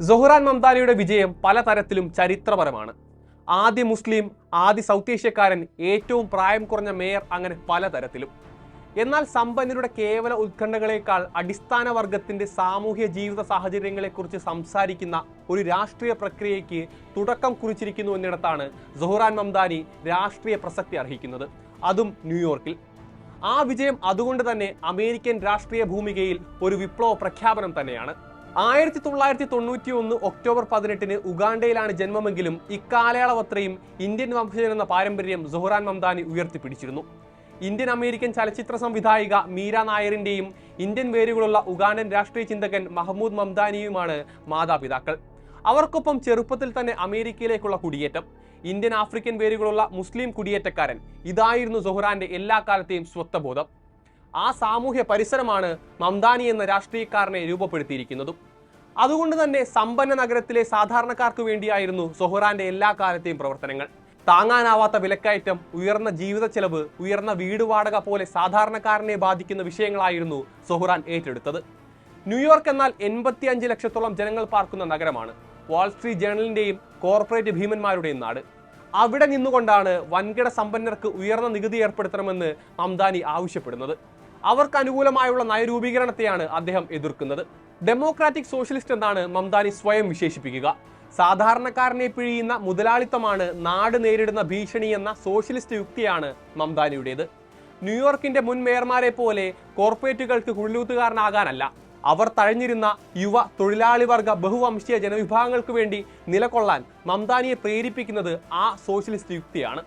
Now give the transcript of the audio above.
Zohran മംതാനിയുടെ വിജയം പലതരത്തിലും ചരിത്രപരമാണ്. ആദ്യ മുസ്ലിം ആദ്യ സൗത്ത് ഏഷ്യക്കാരൻ ഏറ്റവും പ്രായം കുറഞ്ഞ മേയർ അങ്ങനെ പലതരത്തിലും. എന്നാൽ സമ്പന്നരുടെ കേവല ഉത്കണ്ഠകളേക്കാൾ അടിസ്ഥാന വർഗത്തിന്റെ സാമൂഹ്യ ജീവിത സാഹചര്യങ്ങളെക്കുറിച്ച് സംസാരിക്കുന്ന ഒരു രാഷ്ട്രീയ പ്രക്രിയയ്ക്ക് തുടക്കം കുറിച്ചിരിക്കുന്നു എന്നിടത്താണ് സൊഹ്റാൻ മംദാനി രാഷ്ട്രീയ പ്രസക്തി അർഹിക്കുന്നത്. അതും ന്യൂയോർക്കിൽ. ആ വിജയം അതുകൊണ്ട് തന്നെ അമേരിക്കൻ രാഷ്ട്രീയ ഭൂമികയിൽ ഒരു വിപ്ലവ പ്രഖ്യാപനം തന്നെയാണ്. ആയിരത്തി തൊള്ളായിരത്തി തൊണ്ണൂറ്റി ഒന്ന് ഒക്ടോബർ പതിനെട്ടിന് ഉഗാണ്ടയിലാണ് ജന്മമെങ്കിലും ഇക്കാലയളവത്രയും ഇന്ത്യൻ വംശജൻ എന്ന പാരമ്പര്യം സുഹ്റാൻ മംദാനി ഉയർത്തിപ്പിടിച്ചിരുന്നു. ഇന്ത്യൻ അമേരിക്കൻ ചലച്ചിത്ര സംവിധായിക മീര നായറിന്റെയും ഇന്ത്യൻ വേരുകളുള്ള ഉഗാണ്ടൻ രാഷ്ട്രീയ ചിന്തകൻ മഹമ്മൂദ് മംദാനിയുമാണ് മാതാപിതാക്കൾ. അവർക്കൊപ്പം ചെറുപ്പത്തിൽ തന്നെ അമേരിക്കയിലേക്കുള്ള കുടിയേറ്റം. ഇന്ത്യൻ ആഫ്രിക്കൻ വേരുകളുള്ള മുസ്ലിം കുടിയേറ്റക്കാരൻ. ഇതായിരുന്നു സുഹ്റാന്റെ എല്ലാ കാലത്തെയും സ്വത്വബോധം. ആ സാമൂഹ്യ പരിസരമാണ് മംദാനി എന്ന രാഷ്ട്രീയക്കാരനെ രൂപപ്പെടുത്തിയിരിക്കുന്നതും. അതുകൊണ്ട് തന്നെ സമ്പന്ന നഗരത്തിലെ സാധാരണക്കാർക്ക് വേണ്ടിയായിരുന്നു സൊഹ്റാന്റെ എല്ലാ കാലത്തെയും പ്രവർത്തനങ്ങൾ. താങ്ങാനാവാത്ത വിലക്കയറ്റം ഉയർന്ന ജീവിത ചെലവ് ഉയർന്ന വീട് വാടക പോലെ സാധാരണക്കാരനെ ബാധിക്കുന്ന വിഷയങ്ങളായിരുന്നു സൊഹ്റാൻ ഏറ്റെടുത്തത്. ന്യൂയോർക്ക് എന്നാൽ എൺപത്തി അഞ്ച് ലക്ഷത്തോളം ജനങ്ങൾ പാർക്കുന്ന നഗരമാണ്. വാൾസ്ട്രീറ്റ് ജേണലിന്റെയും കോർപ്പറേറ്റ് ഭീമന്മാരുടെയും നാട്. അവിടെ നിന്നുകൊണ്ടാണ് വൻകിട സമ്പന്നർക്ക് ഉയർന്ന നികുതി ഏർപ്പെടുത്തണമെന്ന് മംദാനി ആവശ്യപ്പെടുന്നത്. അവർക്ക് അനുകൂലമായുള്ള നയരൂപീകരണത്തെയാണ് അദ്ദേഹം എതിർക്കുന്നത്. ഡെമോക്രാറ്റിക് സോഷ്യലിസ്റ്റ് എന്നാണ് മംദാനി സ്വയം വിശേഷിപ്പിക്കുക? സാധാരണക്കാരനെ പിഴിയുന്ന മുതലാളിത്തമാണ് നാട് നേരിടുന്ന ഭീഷണി എന്ന സോഷ്യലിസ്റ്റ് യുക്തിയാണ് മംദാനിയുടേത്. ന്യൂയോർക്കിന്റെ മുൻ മേയർമാരെ പോലെ കോർപ്പറേറ്റുകൾക്ക് കുഴിലൂത്തുകാരനാകാനല്ല അവർ തഴഞ്ഞിരുന്ന യുവ തൊഴിലാളി വർഗ ബഹുവംശീയ ജനവിഭാഗങ്ങൾക്ക് വേണ്ടി നിലകൊള്ളാൻ മംദാനിയെ പ്രേരിപ്പിക്കുന്നത് ആ സോഷ്യലിസ്റ്റ് യുക്തിയാണ്.